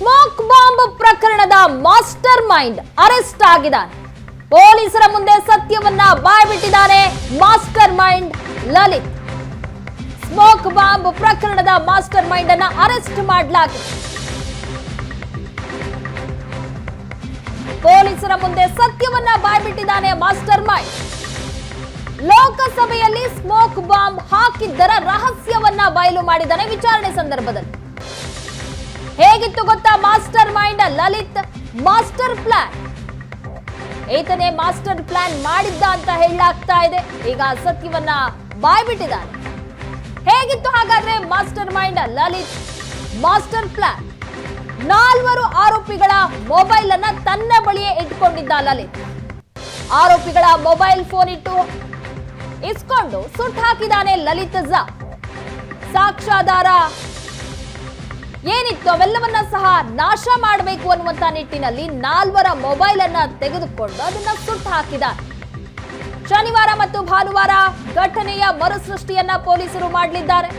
Smoke bomb ಪ್ರಕರಣದ mastermind arrest ಆಗಿದ್ದಾನೆ. ಪೊಲೀಸರ ಮುಂದೆ ಸತ್ಯವನ್ನ ಬಾಯ್ಬಿಟ್ಟಿದ್ದಾನೆ master mind Lalit. Smoke bomb ಪ್ರಕರಣದ ಮಾಸ್ಟರ್ ಮೈಂಡ್ ಅನ್ನ ಅರೆಸ್ಟ್ ಮಾಡಲಾಗಿದೆ. ಪೊಲೀಸರ ಮುಂದೆ ಸತ್ಯವನ್ನ ಬಾಯ್ಬಿಟ್ಟಿದ್ದಾನೆ ಮಾಸ್ಟರ್ ಮೈಂಡ್. ಲೋಕಸಭೆಯಲ್ಲಿ ಸ್ಮೋಕ್ ಬಾಂಬ್ ಹಾಕಿದ್ದರ ರಹಸ್ಯವನ್ನ ಬಯಲು ಮಾಡಿದ್ದಾನೆ ವಿಚಾರಣೆ ಸಂದರ್ಭದಲ್ಲಿ. ಹೇಗಿತ್ತು ಗೊತ್ತಾ? Master mind Lalit master plan ಈತನೇ ಮಾಸ್ಟರ್ ಪ್ಲಾನ್ ಮಾಡಿದ್ದ ಅಂತ ಹೇಳಲಾಗ್ತಾ ಇದೆ. ಈಗ ಸತ್ಯವನ್ನ ಬಾಯ್ಬಿಟ್ಟಿದ್ದಾನೆ ಹೇಗಿತ್ತು ಹಾಗಾದ್ರೆ master mind Lalit master plan ನಾಲ್ವರು ಆರೋಪಿಗಳ ಮೊಬೈಲ್ ಅನ್ನ ತನ್ನ ಬಳಿಯೇ ಇಟ್ಕೊಂಡಿದ್ದ ಲಲಿತ್. ಆರೋಪಿಗಳ ಮೊಬೈಲ್ ಫೋನ್ ಇಟ್ಟು ಇಸ್ಕೊಂಡು ಸುಟ್ಟು ಹಾಕಿದಾನೆ ಲಲಿತ್ ಝಾ. ಸಾಕ್ಷ್ಯಾಧಾರ ಏನಿತ್ತು ಅವೆಲ್ಲವನ್ನ ಸಹ ನಾಶ ಮಾಡಬೇಕು ಅನ್ನುವಂತ ನಿಟ್ಟಿನಲ್ಲಿ ನಾಲ್ವರ ಮೊಬೈಲ್ ಅನ್ನ ತೆಗೆದುಕೊಂಡು ಅದನ್ನ ಸುಟ್ಟು ಹಾಕಿದ ಶನಿವಾರ ಮತ್ತು ಭಾನುವಾರ ಘಟನೆಯ ಮರುಸೃಷ್ಟಿಯನ್ನ ಪೊಲೀಸರು ಮಾಡಲಿದ್ದಾರೆ.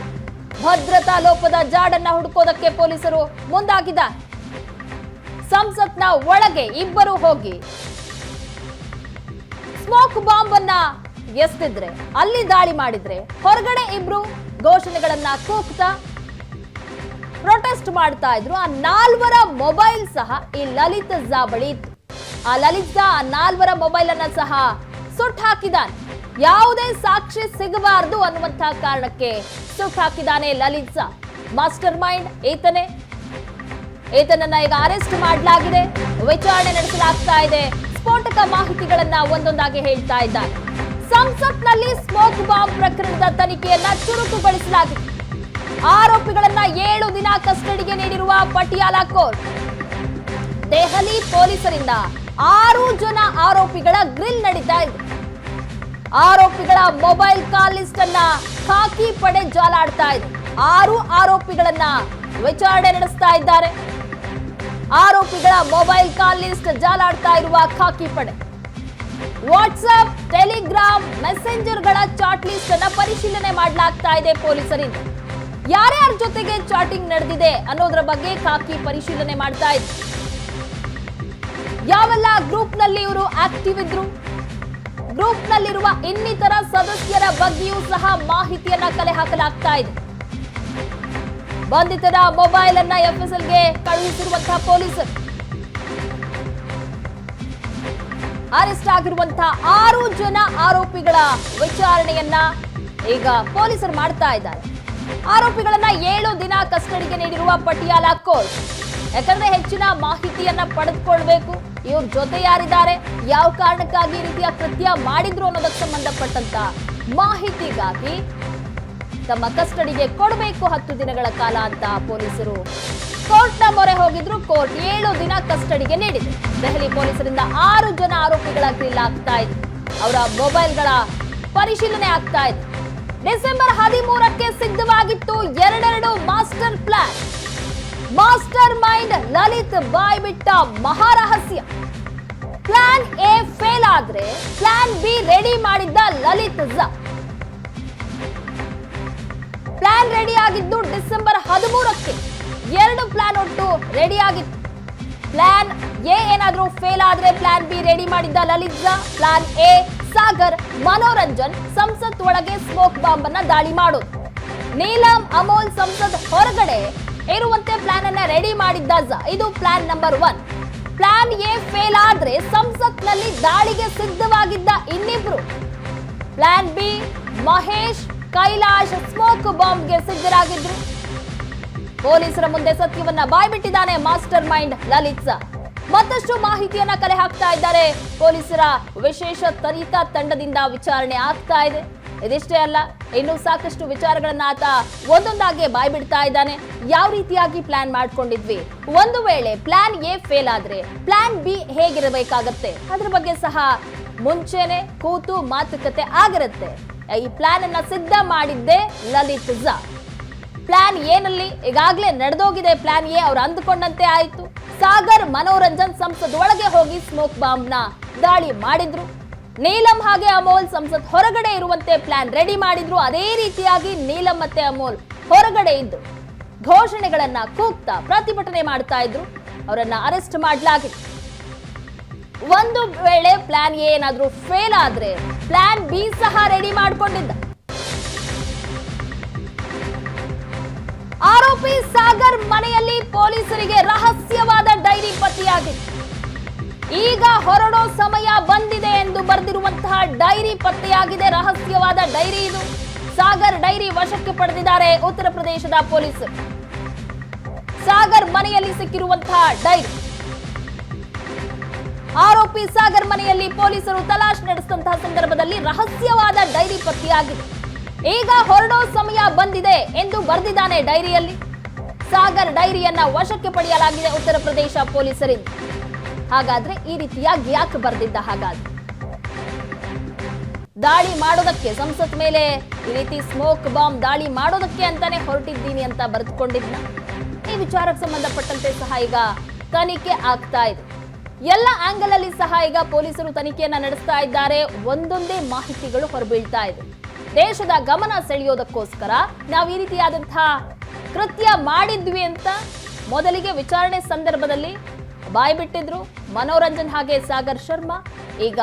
ಭದ್ರತಾ ಲೋಪದ ಜಾಡನ್ನ ಹುಡುಕೋದಕ್ಕೆ ಪೊಲೀಸರು ಮುಂದಾಗಿದ ಸಂಸತ್ನ ಒಳಗೆ ಇಬ್ಬರು ಹೋಗಿ ಸ್ಮೋಕ್ ಬಾಂಬ್ ಅನ್ನ ಎಸ್ತಿದ್ರೆ, ಅಲ್ಲಿ ದಾಳಿ ಮಾಡಿದ್ರೆ ಹೊರಗಡೆ ಇಬ್ರು ಘೋಷಣೆಗಳನ್ನ ಕೂಗ್ತಾ ಪ್ರೊಟೆಸ್ಟ್ ಮಾಡ್ತಾ ಇದ್ರು. ಆ ನಾಲ್ವರ ಮೊಬೈಲ್ ಸಹ ಈ ಲಲಿತ್ ಝಾ ಬಳಿ ಇತ್ತು. ಆ ಲಲಿತ್ ಝಾ, ಆ ನಾಲ್ವರ ಮೊಬೈಲ್ ಅನ್ನ ಸಹ ಸುಟ್ಟು ಹಾಕಿದಾನೆ ಯಾವುದೇ ಸಾಕ್ಷಿ ಸಿಗಬಾರದು ಅನ್ನುವಂತ ಕಾರಣಕ್ಕೆ ಸುಟ್ ಹಾಕಿದಾನೆ ಲಲಿತ್ ಝಾ. ಮಾಸ್ಟರ್ ಮೈಂಡ್ ಈತನೇ ಈತನನ್ನ ಈಗ ಅರೆಸ್ಟ್ ಮಾಡಲಾಗಿದೆ. ವಿಚಾರಣೆ ನಡೆಸಲಾಗ್ತಾ ಇದೆ. ಸ್ಫೋಟಕ ಮಾಹಿತಿಗಳನ್ನ ಒಂದೊಂದಾಗಿ ಹೇಳ್ತಾ ಇದ್ದಾರೆ ಸಂಸತ್ನಲ್ಲಿ ಸ್ಮೋಕ್ ಬಾಂಬ್ ಪ್ರಕರಣದ ತನಿಖೆಯನ್ನ ಚುರುಕುಗೊಳಿಸಲಾಗಿದೆ. ಆರೋಪಿಗಳನ್ನ ಏಳು ದಿನ ಕಸ್ಟಡಿಗೆ ನೀಡಿರುವ ಪಟಿಯಾಲ ಕೋರ್ಟ್. ದೆಹಲಿ ಪೊಲೀಸರಿಂದ ಆರು ಜನ ಆರೋಪಿಗಳ ಗ್ರಿಲ್ ನಡೀತಾ ಇದೆ. ಆರೋಪಿಗಳ ಮೊಬೈಲ್ ಕಾಲ್ ಲಿಸ್ಟ್ ಅನ್ನ ಖಾಕಿ ಪಡೆ ಜಾಲಾಡ್ತಾ ಇದೆ. ಆರು ಆರೋಪಿಗಳನ್ನ ವಿಚಾರಣೆ ನಡೆಸ್ತಾ ಇದ್ದಾರೆ. ಆರೋಪಿಗಳ ಮೊಬೈಲ್ ಕಾಲ್ ಲಿಸ್ಟ್ ಜಾಲಾಡ್ತಾ ಇರುವ ಖಾಕಿ ಪಡೆ. ವಾಟ್ಸ್ಆಪ್, ಟೆಲಿಗ್ರಾಮ್, ಮೆಸೆಂಜರ್ಗಳ ಚಾಟ್ ಲಿಸ್ಟ್ ಅನ್ನ ಪರಿಶೀಲನೆ ಮಾಡಲಾಗ್ತಾ ಇದೆ ಪೊಲೀಸರಿಂದ. ಯಾರ್ಯಾರ ಜೊತೆಗೆ ಚಾಟಿಂಗ್ ನಡೆದಿದೆ ಅನ್ನೋದ್ರ ಬಗ್ಗೆ ಕಾಕಿ ಪರಿಶೀಲನೆ ಮಾಡ್ತಾ ಇದ್ರು ಯಾವೆಲ್ಲ ಗ್ರೂಪ್ನಲ್ಲಿ ಇವರು ಆಕ್ಟಿವ್ ಇದ್ರು? ಗ್ರೂಪ್ ನಲ್ಲಿರುವ ಇನ್ನಿತರ ಸದಸ್ಯರ ಬಗ್ಗೆಯೂ ಸಹ ಮಾಹಿತಿಯನ್ನ ಕಲೆ ಹಾಕಲಾಗ್ತಾ ಇದೆ. ಬಂಧಿತರ ಮೊಬೈಲ್ ಅನ್ನ ಎಫ್ಎಸ್ಎಲ್ಗೆ ಕಳುಹಿಸಿರುವಂತಹ ಪೊಲೀಸರು. ಅರೆಸ್ಟ್ ಆಗಿರುವಂತಹ ಆರು ಜನ ಆರೋಪಿಗಳ ವಿಚಾರಣೆಯನ್ನ ಈಗ ಪೊಲೀಸರು ಮಾಡ್ತಾ ಇದ್ದಾರೆ. ಆರೋಪಿಗಳನ್ನ ಏಳು ದಿನ ಕಸ್ಟಡಿಗೆ ನೀಡಿರುವ ಪಟಿಯಾಲ ಕೋರ್ಟ್. ಯಾಕಂದ್ರೆ ಹೆಚ್ಚಿನ ಮಾಹಿತಿಯನ್ನ ಪಡೆದುಕೊಳ್ಬೇಕು. ಇವ್ರ ಜೊತೆ ಯಾರಿದ್ದಾರೆ? ಯಾವ ಕಾರಣಕ್ಕಾಗಿ ಈ ರೀತಿಯ ಕೃತ್ಯ ಮಾಡಿದ್ರು ಅನ್ನೋದಕ್ಕೆ ಸಂಬಂಧಪಟ್ಟಂತ ಮಾಹಿತಿಗಾಗಿ ತಮ್ಮ ಕಸ್ಟಡಿಗೆ ಕೊಡಬೇಕು ಹತ್ತು ದಿನಗಳ ಕಾಲ ಅಂತ ಪೊಲೀಸರು ಕೋರ್ಟ್ನ ಮೊರೆ ಹೋಗಿದ್ರು. ಕೋರ್ಟ್ ಏಳು ದಿನ ಕಸ್ಟಡಿಗೆ ನೀಡಿದೆ. ದೆಹಲಿ ಪೊಲೀಸರಿಂದ ಆರು ಜನ ಆರೋಪಿಗಳ ಗ್ರಿಲ್ ಆಗ್ತಾ ಇತ್ತು ಅವರ ಮೊಬೈಲ್ಗಳ ಪರಿಶೀಲನೆ ಆಗ್ತಾ ಇದೆ. ಡಿಸೆಂಬರ್ ಹದಿಮೂರಕ್ಕೆ ಸಿದ್ಧವಾಗಿತ್ತು ಎರಡೆರಡು master plan. Master mind Lalit ಬಾಯ್ ಬಿಟ್ಟ ಮಹಾರಹಸ್ಯ. ಪ್ಲಾನ್ ಎ ಫೇಲ್ ಆದ್ರೆ ಪ್ಲಾನ್ ಬಿ ರೆಡಿ ಮಾಡಿದ್ದ ಲಲಿತ್ ಝ. ಪ್ಲಾನ್ ರೆಡಿ ಆಗಿದ್ದು ಡಿಸೆಂಬರ್ ಹದಿಮೂರಕ್ಕೆ. ಎರಡು ಪ್ಲಾನ್ ಒಟ್ಟು ರೆಡಿ ಆಗಿತ್ತು. ಪ್ಲಾನ್ ಎ ಏನಾದರೂ ಫೇಲ್ ಆದ್ರೆ ಪ್ಲಾನ್ ಬಿ ರೆಡಿ ಮಾಡಿದ್ದ ಲಲಿತ್ ಝ. ಪ್ಲಾನ್ ಎ ಸಾಗರ್ ಮನೋರಂಜನ್ ಸಂಸತ್ ಒಳಗೆ ಸ್ಮೋಕ್ ಬಾಂಬ್ ಅನ್ನ ದಾಳಿ ಮಾಡು. ನೀಲಂ, ಅಮೋಲ್ ಸಂಸತ್ ಹೊರಗಡೆ ಇರುವಂತೆ ಪ್ಲಾನ್ ಅನ್ನ ರೆಡಿ ಮಾಡಿದ್ದ ಇದು plan number one. Plan A fail ಆದ್ರೆ ಸಂಸತ್ನಲ್ಲಿ ದಾಳಿಗೆ ಸಿದ್ಧವಾಗಿದ್ದ ಇನ್ನಿಬ್ರು. Plan B, Mahesh Kailash smoke ಬಾಂಬ್ಗೆ ಸಿದ್ಧರಾಗಿದ್ರು. ಪೊಲೀಸರ ಮುಂದೆ ಸತ್ಯವನ್ನ ಬಾಯ್ಬಿಟ್ಟಿದ್ದಾನೆ ಮಾಸ್ಟರ್ ಮೈಂಡ್ ಲಲಿತ್. ಮತ್ತಷ್ಟು ಮಾಹಿತಿಯನ್ನ ಕಲೆ ಹಾಕ್ತಾ ಇದ್ದಾರೆ. ಪೊಲೀಸರ ವಿಶೇಷ ತನಿಖಾ ತಂಡದಿಂದ ವಿಚಾರಣೆ ಆಗ್ತಾ ಇದೆ. ಇದಿಷ್ಟೇ ಅಲ್ಲ, ಇನ್ನು ಸಾಕಷ್ಟು ವಿಚಾರಗಳನ್ನ ಆತ ಒಂದೊಂದಾಗಿ ಬಾಯ್ಬಿಡ್ತಾ ಇದ್ದಾನೆ. ಯಾವ ರೀತಿಯಾಗಿ ಪ್ಲಾನ್ ಮಾಡ್ಕೊಂಡಿದ್ವಿ? ಒಂದು ವೇಳೆ ಪ್ಲಾನ್ ಎ ಫೇಲ್ ಆದ್ರೆ ಪ್ಲಾನ್ ಬಿ ಹೇಗಿರಬೇಕಾಗತ್ತೆ? ಅದ್ರ ಬಗ್ಗೆ ಸಹ ಮುಂಚೆನೆ ಕೂತು ಮಾತುಕತೆ ಆಗಿರುತ್ತೆ. ಈ ಪ್ಲಾನ್ ಅನ್ನ ಸಿದ್ಧ ಮಾಡಿದ್ದೆ ಲಲಿತ್ ಝಾ. ಪ್ಲಾನ್ ಏನಲ್ಲಿ ಈಗಾಗಲೇ ನಡೆದೋಗಿದೆ. ಪ್ಲಾನ್ ಎ ಅವ್ರು ಅಂದುಕೊಂಡಂತೆ ಆಯ್ತು. ಸಾಗರ್ ಮನೋರಂಜನ್ ಸಂಸದ್ ಒಳಗೆ ಹೋಗಿ ಸ್ಮೋಕ್ ಬಾಂಬ್ನ ದಾಳಿ ಮಾಡಿದ್ರು. ನೀಲಂ ಹಾಗೆ ಅಮೋಲ್ ಸಂಸತ್ ಹೊರಗಡೆ ಇರುವಂತೆ ಪ್ಲಾನ್ ರೆಡಿ ಮಾಡಿದ್ರು. ಅದೇ ರೀತಿಯಾಗಿ ನೀಲಂ ಮತ್ತೆ ಅಮೋಲ್ ಹೊರಗಡೆ ಇದ್ದು ಘೋಷಣೆಗಳನ್ನ ಕೂಗ್ತಾ ಪ್ರತಿಭಟನೆ ಮಾಡ್ತಾ ಇದ್ರು. ಅವರನ್ನ ಅರೆಸ್ಟ್ ಮಾಡಲಾಗಿತ್ತು ಒಂದು ವೇಳೆ ಪ್ಲಾನ್ ಏನಾದ್ರೂ ಫೇಲ್ ಆದ್ರೆ ಪ್ಲಾನ್ ಬಿ ಸಹ ರೆಡಿ ಮಾಡ್ಕೊಂಡಿದ್ದ. ಆರೋಪಿ ಸಾಗರ್ ಮನೆಯಲ್ಲಿ ಪೊಲೀಸರಿಗೆ ರಹಸ್ಯವಾದ ಡೈರಿ ಪತ್ತೆಯಾಗಿದೆ. ಈಗ ಹೊರಡೋ ಸಮಯ ಬಂದಿದೆ ಎಂದು ಬರೆದಿರುವಂತಹ ಡೈರಿ ಪತ್ತೆಯಾಗಿದೆ. ರಹಸ್ಯವಾದ ಡೈರಿ ಇದು. ಸಾಗರ್ ಡೈರಿ ವಶಕ್ಕೆ ಪಡೆದಿದ್ದಾರೆ ಉತ್ತರ ಪ್ರದೇಶದ ಪೊಲೀಸರು. ಸಾಗರ್ ಮನೆಯಲ್ಲಿ ಸಿಕ್ಕಿರುವಂತಹ ಡೈರಿ. ಆರೋಪಿ ಸಾಗರ್ ಮನೆಯಲ್ಲಿ ಪೊಲೀಸರು ತಲಾಶ್ ನಡೆಸಿದಂತಹ ಸಂದರ್ಭದಲ್ಲಿ ರಹಸ್ಯವಾದ ಡೈರಿ ಪತ್ತೆಯಾಗಿದೆ. ಈಗ ಹೊರಡೋ ಸಮಯ ಬಂದಿದೆ ಎಂದು ಬರೆದಿದ್ದಾನೆ ಡೈರಿಯಲ್ಲಿ. ಸಾಗರ್ ಡೈರಿಯನ್ನ ವಶಕ್ಕೆ ಪಡೆಯಲಾಗಿದೆ ಉತ್ತರ ಪ್ರದೇಶ ಪೊಲೀಸರಿಂದ. ಹಾಗಾದ್ರೆ ಈ ರೀತಿಯಾಗಿ ಯಾಕೆ ಬರೆದಿದ್ದ ಹಾಗಾದ್ರೆ? ದಾಳಿ ಮಾಡೋದಕ್ಕೆ, ಸಂಸತ್ ಮೇಲೆ ಈ ರೀತಿ ಸ್ಮೋಕ್ ಬಾಂಬ್ ದಾಳಿ ಮಾಡೋದಕ್ಕೆ ಅಂತಾನೆ ಹೊರಟಿದ್ದೀನಿ ಅಂತ ಬರೆದುಕೊಂಡಿದ್ನ. ಈ ವಿಚಾರಕ್ಕೆ ಸಂಬಂಧಪಟ್ಟಂತೆ ಸಹ ಈಗ ತನಿಖೆ ಆಗ್ತಾ ಇದೆ. ಎಲ್ಲ ಆಂಗಲ್ ಅಲ್ಲಿ ಸಹ ಈಗ ಪೊಲೀಸರು ತನಿಖೆಯನ್ನ ನಡೆಸ್ತಾ ಇದ್ದಾರೆ. ಒಂದೊಂದೇ ಮಾಹಿತಿಗಳು ಹೊರಬೀಳ್ತಾ ಇದೆ. ದೇಶದ ಗಮನ ಸೆಳೆಯೋದಕ್ಕೋಸ್ಕರ ನಾವು ಈ ರೀತಿಯಾದಂತಹ ಕೃತ್ಯ ಮಾಡಿದ್ವಿ ಅಂತ ಮೊದಲಿಗೆ ವಿಚಾರಣೆ ಸಂದರ್ಭದಲ್ಲಿ ಬಾಯಿ ಬಿಟ್ಟಿದ್ರು ಮನೋರಂಜನ್ ಹಾಗೆ ಸಾಗರ್ ಶರ್ಮಾ. ಈಗ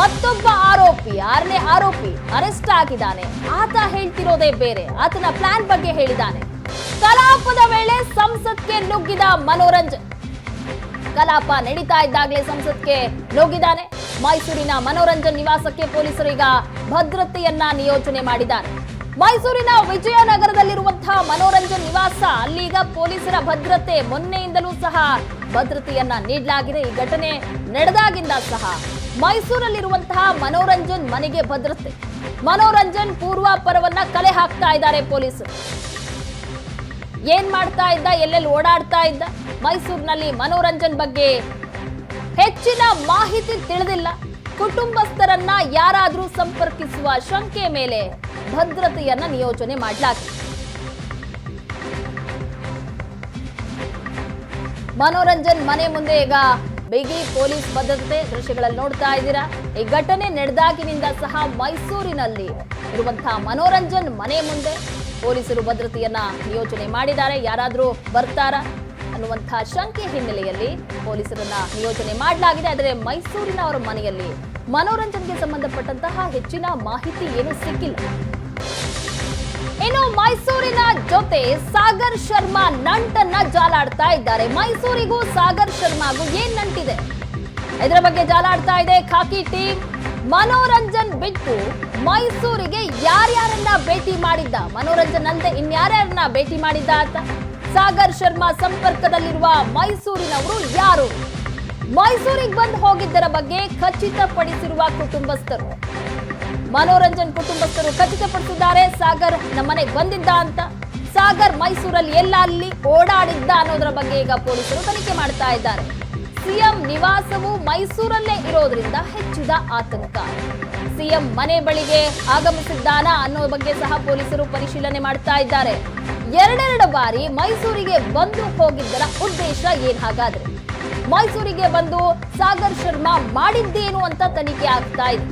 ಮತ್ತೊಬ್ಬ ಆರೋಪಿ, ಆರನೇ ಆರೋಪಿ ಅರೆಸ್ಟ್ ಆಗಿದ್ದಾನೆ. ಆತ ಹೇಳ್ತಿರೋದೇ ಬೇರೆ, ಆತನ ಪ್ಲಾನ್ ಬಗ್ಗೆ ಹೇಳಿದ್ದಾನೆ. ಕಲಾಪದ ವೇಳೆ ಸಂಸತ್ಗೆ ನುಗ್ಗಿದ ಮನೋರಂಜನ್. ಕಲಾಪ ನಡೀತಾ ಇದ್ದಾಗಲೇ ಸಂಸತ್ಗೆ ನುಗ್ಗಿದ್ದಾನೆ. ಮೈಸೂರಿನ ಮನೋರಂಜನ್ ನಿವಾಸಕ್ಕೆ ಪೊಲೀಸರು ಈಗ ಭದ್ರತೆಯನ್ನ ನಿಯೋಜನೆ ಮಾಡಿದ್ದಾರೆ. ಮೈಸೂರಿನ ವಿಜಯನಗರದಲ್ಲಿರುವಂತಹ ಮನೋರಂಜನ್ ನಿವಾಸ, ಅಲ್ಲೀಗ ಪೊಲೀಸರ ಭದ್ರತೆ ಮೊನ್ನೆಯಿಂದಲೂ ಸಹ ಭದ್ರತೆಯನ್ನ ನೀಡಲಾಗಿದೆ. ಈ ಘಟನೆ ನಡೆದಾಗಿಂದ ಸಹ ಮೈಸೂರಲ್ಲಿರುವಂತಹ ಮನೋರಂಜನ್ ಮನೆಗೆ ಭದ್ರತೆ. ಮನೋರಂಜನ್ ಪೂರ್ವಾಪರವನ್ನ ಕಲೆ ಹಾಕ್ತಾ ಇದ್ದಾರೆ ಪೊಲೀಸರು. ಏನ್ ಮಾಡ್ತಾ ಇದ್ದ, ಎಲ್ಲೆಲ್ಲಿ ಓಡಾಡ್ತಾ ಇದ್ದ? ಮೈಸೂರಿನಲ್ಲಿ ಮನೋರಂಜನ್ ಬಗ್ಗೆ ಹೆಚ್ಚಿನ ಮಾಹಿತಿ ತಿಳಿದಿಲ್ಲ. ಕುಟುಂಬಸ್ಥರನ್ನ ಯಾರಾದ್ರೂ ಸಂಪರ್ಕಿಸುವ ಶಂಕೆ ಮೇಲೆ ಭದ್ರತೆಯನ್ನ ನಿಯೋಜನೆ ಮಾಡಲಾಗಿದೆ. ಮನೋರಂಜನ್ ಮನೆ ಮುಂದೆ ಈಗ ಬಿಗಿ ಪೊಲೀಸ್ ಭದ್ರತೆ ದೃಶ್ಯಗಳಲ್ಲಿ ನೋಡ್ತಾ ಇದ್ದೀರಾ? ಈ ಘಟನೆ ನಡೆದಾಗಿನಿಂದ ಸಹ ಮೈಸೂರಿನಲ್ಲಿ ಇರುವಂತಹ ಮನೋರಂಜನ್ ಮನೆ ಮುಂದೆ ಪೊಲೀಸರು ಭದ್ರತೆಯನ್ನ ನಿಯೋಜನೆ ಮಾಡಿದ್ದಾರೆ. ಯಾರಾದರೂ ಬರ್ತಾರ ಅನ್ನುವಂತಹ ಶಂಕೆ ಹಿನ್ನೆಲೆಯಲ್ಲಿ ಪೊಲೀಸರನ್ನ ನಿಯೋಜನೆ ಮಾಡಲಾಗಿದೆ. ಆದರೆ ಮೈಸೂರಿನ ಅವರ ಮನೆಯಲ್ಲಿ ಮನೋರಂಜನ್ಗೆ ಸಂಬಂಧಪಟ್ಟಂತಹ ಹೆಚ್ಚಿನ ಮಾಹಿತಿ ಏನೂ ಸಿಕ್ಕಿಲ್ಲ. ಇನ್ನು ಮೈಸೂರಿನ ಜೊತೆ ಸಾಗರ್ ಶರ್ಮಾ ನಂಟನ್ನ ಜಾಲಾಡ್ತಾ ಇದ್ದಾರೆ. ಮೈಸೂರಿಗೂ ಸಾಗರ್ ಶರ್ಮಾಗೂ ಏನ್ ನಂಟಿದೆ? ಇದರ ಬಗ್ಗೆ ಜಾಲಾಡ್ತಾ ಇದೆ ಖಾಕಿ ಟೀಮ್. ಮನೋರಂಜನ್ ಬಿಟ್ಟು ಮೈಸೂರಿಗೆ ಯಾರ್ಯಾರನ್ನ ಭೇಟಿ ಮಾಡಿದ್ದ? ಮನೋರಂಜನ್ ಅಂತೆ ಇನ್ಯಾರ್ಯಾರನ್ನ ಭೇಟಿ ಮಾಡಿದ್ದ ಅಂತ ಸಾಗರ್ ಶರ್ಮಾ ಸಂಪರ್ಕದಲ್ಲಿರುವ ಮೈಸೂರಿನವರು ಯಾರು? ಮೈಸೂರಿಗೆ ಬಂದು ಹೋಗಿದ್ದರ ಬಗ್ಗೆ ಖಚಿತಪಡಿಸಿರುವ ಕುಟುಂಬಸ್ಥರು. ಮನೋರಂಜನ್ ಕುಟುಂಬಸ್ಥರು ಖಚಿತಪಡಿಸಿದ್ದಾರೆ. ಸಾಗರ್ ನಮ್ಮನೆಗೆ ಬಂದಿದ್ದ ಅಂತ. ಸಾಗರ್ ಮೈಸೂರಲ್ಲಿ ಎಲ್ಲ ಅಲ್ಲಿ ಓಡಾಡಿದ್ದ ಅನ್ನೋದರ ಬಗ್ಗೆ ಈಗ ಪೊಲೀಸರು ತನಿಖೆ ಮಾಡ್ತಾ ಇದ್ದಾರೆ. ಸಿಎಂ ನಿವಾಸವು ಮೈಸೂರಲ್ಲೇ ಇರೋದ್ರಿಂದ ಹೆಚ್ಚಿದ ಆತಂಕ. ಸಿಎಂ ಮನೆ ಬಳಿಗೆ ಆಗಮಿಸಿದ್ದಾನ ಅನ್ನೋ ಬಗ್ಗೆ ಸಹ ಪೊಲೀಸರು ಪರಿಶೀಲನೆ ಮಾಡ್ತಾ ಇದ್ದಾರೆ. ಎರಡೆರಡು ಬಾರಿ ಮೈಸೂರಿಗೆ ಬಂದು ಹೋಗಿದ್ದರ ಉದ್ದೇಶ ಏನ್ ಹಾಗಾದ್ರೆ? ಮೈಸೂರಿಗೆ ಬಂದು ಸಾಗರ್ ಶರ್ಮಾ ಮಾಡಿದ್ದೇನು ಅಂತ ತನಿಖೆ ಆಗ್ತಾ ಇದೆ.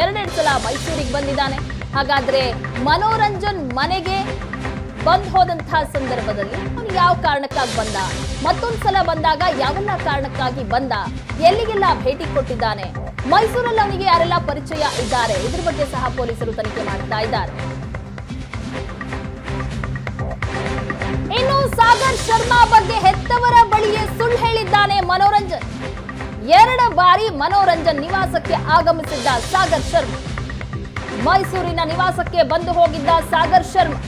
ಎರಡೆರಡು ಸಲ ಮೈಸೂರಿಗೆ ಬಂದಿದ್ದಾನೆ. ಹಾಗಾದ್ರೆ ಮನೋರಂಜನ್ ಮನೆಗೆ ಬಂದ್ ಹೋದಂತಹ ಸಂದರ್ಭದಲ್ಲಿ ಅವನು ಯಾವ ಕಾರಣಕ್ಕಾಗಿ ಬಂದ? ಮತ್ತೊಂದು ಸಲ ಬಂದಾಗ ಯಾವೆಲ್ಲ ಕಾರಣಕ್ಕಾಗಿ ಬಂದ? ಎಲ್ಲಿಗೆಲ್ಲ ಭೇಟಿ ಕೊಟ್ಟಿದ್ದಾನೆ? ಮೈಸೂರಲ್ಲಿ ಅವನಿಗೆ ಯಾರೆಲ್ಲ ಪರಿಚಯ ಇದ್ದಾರೆ? ಇದ್ರ ಬಗ್ಗೆ ಸಹ ಪೊಲೀಸರು ತನಿಖೆ ಮಾಡ್ತಾ ಇದ್ದಾರೆ. ಇನ್ನು ಸಾಗರ್ ಶರ್ಮಾ ಬಗ್ಗೆ ಹೆತ್ತವರ ಬಳಿಯೇ ಸುಳ್ಳು ಹೇಳಿದ್ದಾನೆ ಮನೋರಂಜನ್. ಎರಡು ಬಾರಿ ಮನೋರಂಜನ್ ನಿವಾಸಕ್ಕೆ ಆಗಮಿಸಿದ್ದ ಸಾಗರ್ ಶರ್ಮಾ. ಮೈಸೂರಿನ ನಿವಾಸಕ್ಕೆ ಬಂದು ಹೋಗಿದ್ದ ಸಾಗರ್ ಶರ್ಮಾ.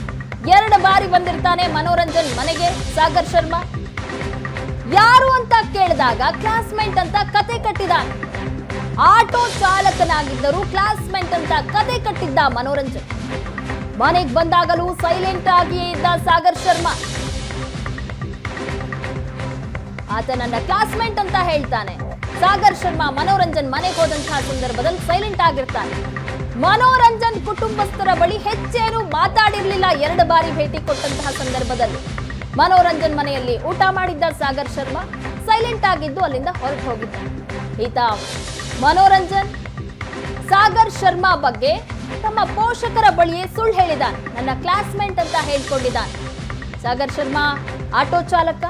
ಎರಡು ಬಾರಿ ಬಂದಿರ್ತಾನೆ ಮನೋರಂಜನ್ ಮನೆಗೆ, ಸಾಗರ್ ಶರ್ಮಾ. ಯಾರು ಅಂತ ಕೇಳಿದಾಗ ಕ್ಲಾಸ್ಮೇಟ್ ಅಂತ ಕತೆ ಕಟ್ಟಿದ ಆಟೋ ಚಾಲಕನಾಗಿದ್ದರು ಕ್ಲಾಸ್ಮೇಟ್ ಅಂತ ಕತೆ ಕಟ್ಟಿದ್ದ ಮನೋರಂಜನ್. ಮನೆಗೆ ಬಂದಾಗಲೂ ಸೈಲೆಂಟ್ ಆಗಿಯೇ ಇದ್ದ ಸಾಗರ್ ಶರ್ಮಾ. ಆತ ನನ್ನ ಕ್ಲಾಸ್ಮೇಟ್ ಅಂತ ಹೇಳ್ತಾನೆ. ಸಾಗರ್ ಶರ್ಮಾ ಮನೋರಂಜನ್ ಮನೆಗೆ ಹೋದಂತಹ ಸಂದರ್ಭದಲ್ಲಿ ಸೈಲೆಂಟ್ ಆಗಿರ್ತಾನೆ. ಮನೋರಂಜನ್ ಕುಟುಂಬಸ್ಥರ ಬಳಿ ಹೆಚ್ಚೇನು ಮಾತಾಡಿರ್ಲಿಲ್ಲ ಎರಡು ಬಾರಿ ಭೇಟಿ ಕೊಟ್ಟಂತಹ ಸಂದರ್ಭದಲ್ಲಿ. ಮನೋರಂಜನ್ ಮನೆಯಲ್ಲಿ ಊಟ ಮಾಡಿದ್ದ ಸಾಗರ್ ಶರ್ಮಾ ಸೈಲೆಂಟ್ ಆಗಿದ್ದು ಅಲ್ಲಿಂದ ಹೊರಟು ಹೋಗಿದ್ದ ಈತ ಮನೋರಂಜನ್, ಸಾಗರ್ ಶರ್ಮಾ ಬಗ್ಗೆ ತಮ್ಮ ಪೋಷಕರ ಬಳಿಯೇ ಸುಳ್ಳು ಹೇಳಿದಾನೆ ನನ್ನ ಕ್ಲಾಸ್ಮೇಟ್ ಅಂತ ಹೇಳ್ಕೊಂಡಿದ್ದಾನೆ. ಸಾಗರ್ ಶರ್ಮಾ, ಆಟೋ ಚಾಲಕ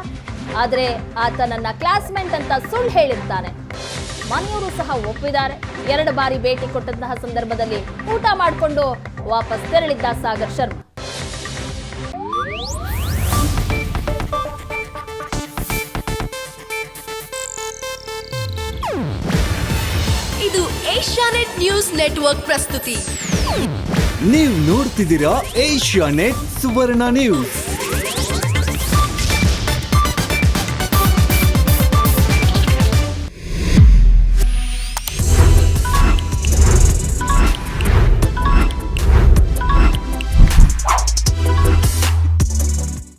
ಆದರೆ ಆತ ನನ್ನ ಕ್ಲಾಸ್ಮೇಟ್ ಅಂತ ಸುಳ್ಳು ಹೇಳಿರ್ತಾನೆ. ಮನೆಯವರು ಸಹ ಒಪ್ಪಿದ್ದಾರೆ. ಎರಡು ಬಾರಿ ಭೇಟಿ ಕೊಟ್ಟಂತಹ ಸಂದರ್ಭದಲ್ಲಿ ಊಟ ಮಾಡಿಕೊಂಡು ವಾಪಸ್ ತೆರಳಿದ್ದ ಸಾಗರ್ ಶರ್ಮಾ. ಇದು ಏಷ್ಯಾನೆಟ್ ನ್ಯೂಸ್ ನೆಟ್ವರ್ಕ್ ಪ್ರಸ್ತುತಿ. ನೀವು ನೋಡ್ತಿದ್ದೀರಾ ಏಷ್ಯಾ ನೆಟ್ ಸುವರ್ಣ ನ್ಯೂಸ್.